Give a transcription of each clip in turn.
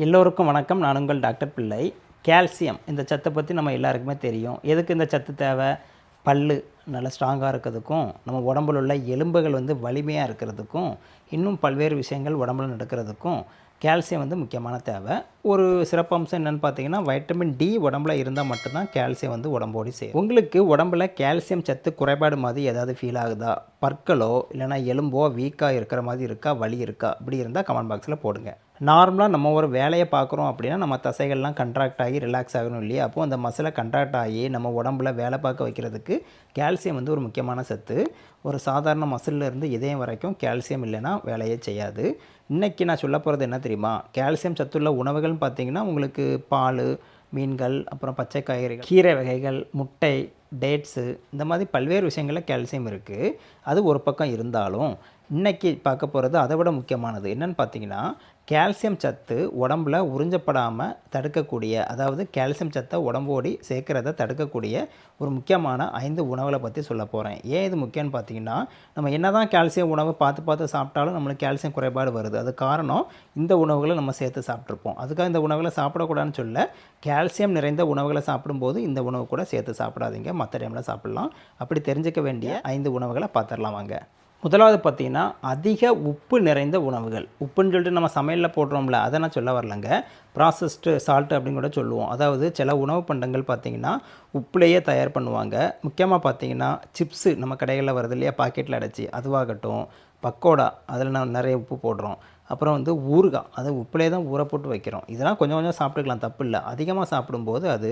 எல்லோருக்கும் வணக்கம். நான் உங்கள் டாக்டர் பிள்ளை. கால்சியம் இந்த சத்தை பற்றி நம்ம எல்லாருக்குமே தெரியும். எதுக்கு இந்த சத்து தேவை? பல்லு நல்லா ஸ்ட்ராங்காக இருக்கிறதுக்கும் நம்ம உடம்புல உள்ள எலும்புகள் வந்து வலிமையாக இருக்கிறதுக்கும் இன்னும் பல்வேறு விஷயங்கள் உடம்புல நடக்கிறதுக்கும் கால்சியம் வந்து முக்கியமான தேவை. ஒரு சிறப்பம்சம் என்னென்னு பார்த்தீங்கன்னா வைட்டமின் டி உடம்புல இருந்தால் மட்டும்தான் கால்சியம் வந்து உடம்போடி சேரும். உங்களுக்கு உடம்புல கால்சியம் சத்து குறைபாடு மாதிரி ஏதாவது ஃபீல் ஆகுதா? பற்களோ இல்லைனா எலும்போ வீக்காக இருக்கிற மாதிரி இருக்கா? வலி இருக்கா? இப்படி இருந்தால் கமெண்ட் பாக்ஸில் போடுங்க. நார்மலாக நம்ம ஒரு வேலையை பார்க்குறோம் அப்படின்னா நம்ம தசைகள்லாம் கண்ட்ராக்ட் ஆகி ரிலாக்ஸ் ஆகணும் இல்லையா? அப்போது அந்த மசிலை கண்ட்ராக்ட் ஆகி நம்ம உடம்புல வேலை பார்க்க வைக்கிறதுக்கு கால்சியம் வந்து ஒரு முக்கியமான சத்து. ஒரு சாதாரண மசில்ல இருந்து இதயம் வரைக்கும் கால்சியம் இல்லைன்னா வேலையே செய்யாது. இன்றைக்கி நான் சொல்ல போகிறது என்ன தெரியுமா? கால்சியம் சத்துள்ள உணவுகள் உணவுகள்னு பார்த்தீங்கன்னா உங்களுக்கு பால் மீன்கள் அப்புறம் பச்சை காய்கறிகள் கீரை வகைகள் முட்டை டேட்ஸு இந்த மாதிரி பல்வேறு விஷயங்களில் கால்சியம் இருக்குது அது ஒரு பக்கம் இருந்தாலும் இன்றைக்கி பார்க்க போகிறது அதை விட முக்கியமானது. என்னென்னு பார்த்தீங்கன்னா கால்சியம் சத்து உடம்புல உறிஞ்சப்படாமல் தடுக்கக்கூடிய அதாவது கால்சியம் சத்தை உடம்போடி சேர்க்கிறத தடுக்கக்கூடிய ஒரு முக்கியமான ஐந்து உணவுகளை பற்றி சொல்ல போகிறேன் ஏன் இது முக்கியம்னு பார்த்தீங்கன்னா நம்ம என்ன தான் கால்சியம் உணவு பார்த்து பார்த்து சாப்பிட்டாலும் நம்மளுக்கு கால்சியம் குறைபாடு வருது. அது காரணம் இந்த உணவுகளை நம்ம சேர்த்து சாப்பிட்ருப்போம் அதுக்காக இந்த உணவுகளை சாப்பிடக்கூடாதுன்னு சொல்ல கால்சியம் நிறைந்த உணவுகளை சாப்பிடும்போது இந்த உணவு கூட சேர்த்து சாப்பிடாதீங்க. மற்ற டைமில் சாப்பிட்லாம். அப்படி தெரிஞ்சுக்க வேண்டிய ஐந்து உணவுகளை பார்த்துடலாம் வாங்க. முதலாவது பார்த்தீங்கன்னா அதிக உப்பு நிறைந்த உணவுகள். உப்புன்னு சொல்லிட்டு நம்ம சமையலில் போடுறோம்ல அதை நான் சொல்ல வரலங்க. ப்ராசஸ்டு சால்ட்டு அப்படின்னு கூட சொல்லுவோம். அதாவது சில உணவு பண்டங்கள் பார்த்திங்கன்னா உப்புலேயே தயார் பண்ணுவாங்க. முக்கியமாக பார்த்தீங்கன்னா சிப்ஸு நம்ம கடைகளில் வருது இல்லையா பாக்கெட்டில் அடைச்சி அதுவாகட்டும் பக்கோடா அதில் நான் நிறைய உப்பு போடுறோம். அப்புறம் வந்து ஊறுகாய் அது உப்புலேயே தான் ஊற போட்டு வைக்கிறோம். இதெல்லாம் கொஞ்சம் கொஞ்சம் சாப்பிட்டுக்கலாம் தப்பு இல்லை அதிகமாக சாப்பிடும்போது அது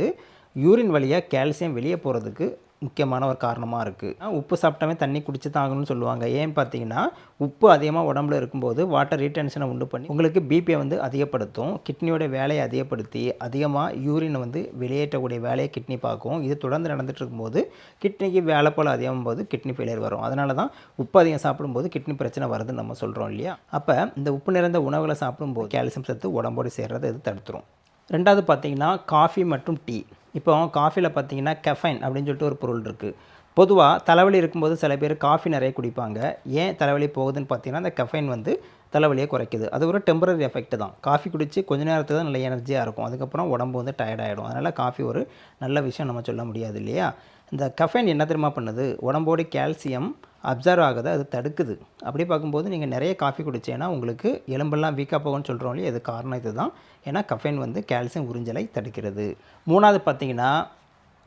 யூரின் வழியாக கால்சியம் வெளியே போகிறதுக்கு முக்கியமான ஒரு காரணமாக இருக்குது உப்பு சாப்பிட்டாவே தண்ணி குடிச்சு தாங்கணும்னு சொல்லுவாங்க. ஏன்னு பார்த்தீங்கன்னா உப்பு அதிகமாக உடம்புல இருக்கும்போது வாட்டர் ரீடென்ஷனை உண்டு பண்ணி உங்களுக்கு பிபியை வந்து அதிகப்படுத்தும். கிட்னியோட வேலையை அதிகப்படுத்தி அதிகமாக யூரினை வந்து வெளியேற்றக்கூடிய வேலையை கிட்னி பார்க்கும். இது தொடர்ந்து நடந்துட்டு இருக்கும்போது கிட்னிக்கு வேலை போல் அதிகமாகும் போது கிட்னி ஃபெயிலியர் வரும். அதனால தான் உப்பு அதிகம் சாப்பிடும்போது கிட்னி பிரச்சனை வருதுன்னு நம்ம சொல்கிறோம் இல்லையா? அப்போ இந்த உப்பு நிறைந்த உணவுகளை சாப்பிடும்போது கால்சியம் சத்து உடம்போடு சேர்றது இது தடுத்துரும். ரெண்டாவது பார்த்தீங்கன்னா காஃபி மற்றும் டீ இப்போ காஃபியில் பார்த்தீங்கன்னா கெஃபைன் அப்படின்னு சொல்லிட்டு ஒரு பொருள் இருக்குது பொதுவாக தலைவலி இருக்கும்போது சில பேர் காஃபி நிறைய குடிப்பாங்க. ஏன் தலைவலி போகுதுன்னு பார்த்தீங்கன்னா அந்த கெஃபைன் வந்து தலைவலியை குறைக்குது. அது ஒரு டெம்பரரி எஃபெக்ட் தான். காஃபி குடித்து கொஞ்ச நேரத்துக்கு தான் நல்ல எனர்ஜியாக இருக்கும். அதுக்கப்புறம் உடம்பு வந்து டயர்ட் ஆகிடும் அதனால் காஃபி ஒரு நல்ல விஷயம் நம்ம சொல்ல முடியாது இல்லையா? இந்த கஃபைன் என்ன தெரியுமா பண்ணுது? உடம்போட கால்சியம் அப்சர்வ் ஆகுது அது தடுக்குது. அப்படி பார்க்கும்போது நீங்கள் நிறைய காஃபி குடிச்சேன்னா உங்களுக்கு எலும்பெல்லாம் வீக்காக போகும்னு சொல்கிறோம் இல்லையா? இது காரணம் இது தான் ஏன்னா கஃபைன் வந்து கால்சியம் உறிஞ்சலை தடுக்கிறது. மூணாவது பார்த்தீங்கன்னா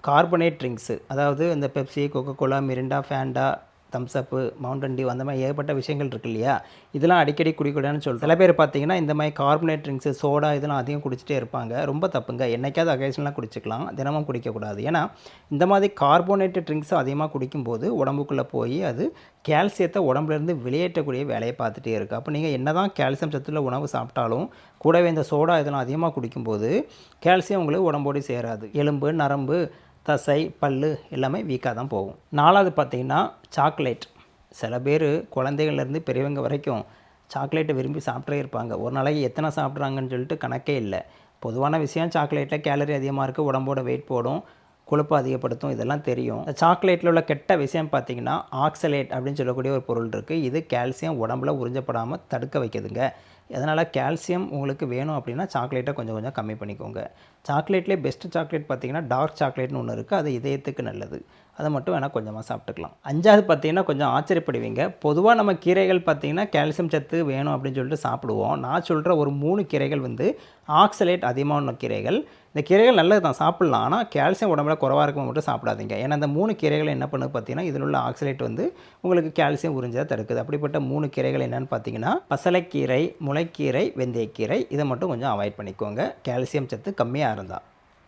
கார்பனேட் ட்ரிங்க்ஸு அதாவது இந்த Pepsi Coca Cola Mirinda Fanta Thums Up Mountain Dew அந்த மாதிரி ஏகப்பட்ட விஷயங்கள் இருக்கு இல்லையா? இதெல்லாம் அடிக்கடி குடிக்கூடாதுன்னு சொல்லிட்டு. சில பேர் பார்த்தீங்கன்னா இந்த மாதிரி கார்பனேட் ட்ரிங்க்ஸு சோடா இதெல்லாம் அதிகம் குடிச்சிட்டே இருப்பாங்க. ரொம்ப தப்புங்க. என்றைக்காவது அகேஷன்லாம் குடிச்சிக்கலாம். தினமும் குடிக்கக்கூடாது. ஏன்னா இந்த மாதிரி கார்போனேட்டட் ட்ரிங்க்ஸும் அதிகமாக குடிக்கும்போது உடம்புக்குள்ளே போய் அது கால்சியத்தை உடம்புலேருந்து வெளியேற்றக்கூடிய வேலையை பார்த்துட்டே இருக்குது அப்போ நீங்கள் என்ன தான் கால்சியம் சத்துள்ள உணவு சாப்பிட்டாலும் கூடவே இந்த சோடா இதெல்லாம் அதிகமாக குடிக்கும்போது கால்சியம் உங்களுக்கு உடம்போடு சேராது. எலும்பு நரம்பு தசை பல் எல்லாமே வீக்காக தான் போகும். நாலாவது பார்த்தீங்கன்னா சாக்லேட் சில பேர் குழந்தைகள்லேருந்து பெரியவங்க வரைக்கும் சாக்லேட்டை விரும்பி சாப்பிட்டே இருப்பாங்க. ஒரு நாளைக்கு எத்தனை சாப்பிட்றாங்கன்னு சொல்லிட்டு கணக்கே இல்லை. பொதுவான விஷயம் சாக்லேட்டில் கேலரி அதிகமாக இருக்குது உடம்போட வெயிட் போடும் கொழுப்பு அதிகப்படுத்தும் இதெல்லாம் தெரியும். சாக்லேட்டில் உள்ள கெட்ட விஷயம் பார்த்தீங்கன்னா ஆக்சலேட் அப்படின்னு சொல்லக்கூடிய ஒரு பொருள் இருக்குது இது கால்சியம் உடம்புல உறிஞ்சப்படாமல் தடுக்க வைக்குதுங்க. அதனால் கால்சியம் உங்களுக்கு வேணும் அப்படின்னா சாக்லேட்டை கொஞ்சம் கொஞ்சம் கம்மி பண்ணிக்கோங்க. சாக்லேட்லேயே பெஸ்ட்டு சாக்லேட் பார்த்தீங்கன்னா டார்க் சாக்லேட்னு ஒன்று இருக்குது அது இதயத்துக்கு நல்லது. அதை மட்டும் வேணால் கொஞ்சமாக சாப்பிட்டுக்கலாம். அஞ்சாவது பார்த்தீங்கன்னா கொஞ்சம் ஆச்சரியப்படுவீங்க. பொதுவாக நம்ம கீரைகள் பார்த்திங்கன்னா கால்சியம் சத்து வேணும் அப்படின்னு சொல்லிட்டு சாப்பிடுவோம். நான் சொல்கிற ஒரு மூணு கீரைகள் வந்து ஆக்சலேட் அதிகமான கீரைகள். இந்த கீரைகள் நல்லது தான் சாப்பிட்லாம். ஆனால் கால்சியம் உடம்புல குறவாக இருக்கும் மட்டும் சாப்பிடாதீங்க. ஏன்னா இந்த மூணு கீரைகள் என்ன பண்ணுது பார்த்தீங்கன்னா இதில் உள்ள ஆக்சலேட் வந்து உங்களுக்கு கால்சியம் உறிஞ்சதை தடுக்குது. அப்படிப்பட்ட மூணு கீரைகள் என்னென்னு பார்த்தீங்கன்னா பசலைக்கீரை முளை முளைக்கீரை வெந்தயக்கீரை இதை மட்டும் கொஞ்சம் அவாய்ட் பண்ணிக்கோங்க. கால்சியம் சத்து கம்மியாக இருந்தால்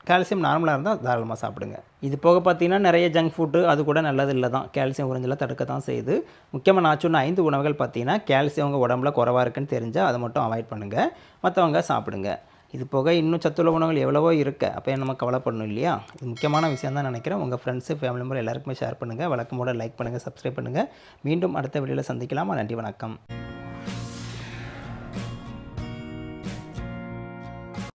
கால்சியம் நார்மலாக இருந்தால் தாராளமாக சாப்பிடுங்க. இது போக பார்த்தீங்கன்னா நிறைய ஜங்க் ஃபுட்டு அது கூட நல்லது இல்லை தான். கால்சியம் உறிஞ்சல தடுக்க தான் செய்யுது. முக்கியமாக நான் சொன்ன ஐந்து உணவுகள் பார்த்தீங்கன்னா கால்சியம் உங்கள் உடம்புல குறவாக இருக்குன்னு தெரிஞ்சால் அதை மட்டும் அவாய்ட் பண்ணுங்கள் மற்றவங்க சாப்பிடுங்க. இது போக இன்னும் சத்துள்ள உணவுகள் எவ்வளவோ இருக்கு. அப்போ நம்ம கவலைப்படணும் இல்லையா? இது முக்கியமான விஷயம் தான் நினைக்கிறேன். உங்கள் ஃப்ரெண்ட்ஸு ஃபேமிலி மெம்பர் எல்லாருக்குமே ஷேர் பண்ணுங்கள் வழக்கமோட லைக் பண்ணுங்கள் சப்ஸ்கிரைப் பண்ணுங்கள் மீண்டும் அடுத்த வீடியோவில் சந்திக்கலாமா? நன்றி வணக்கம்.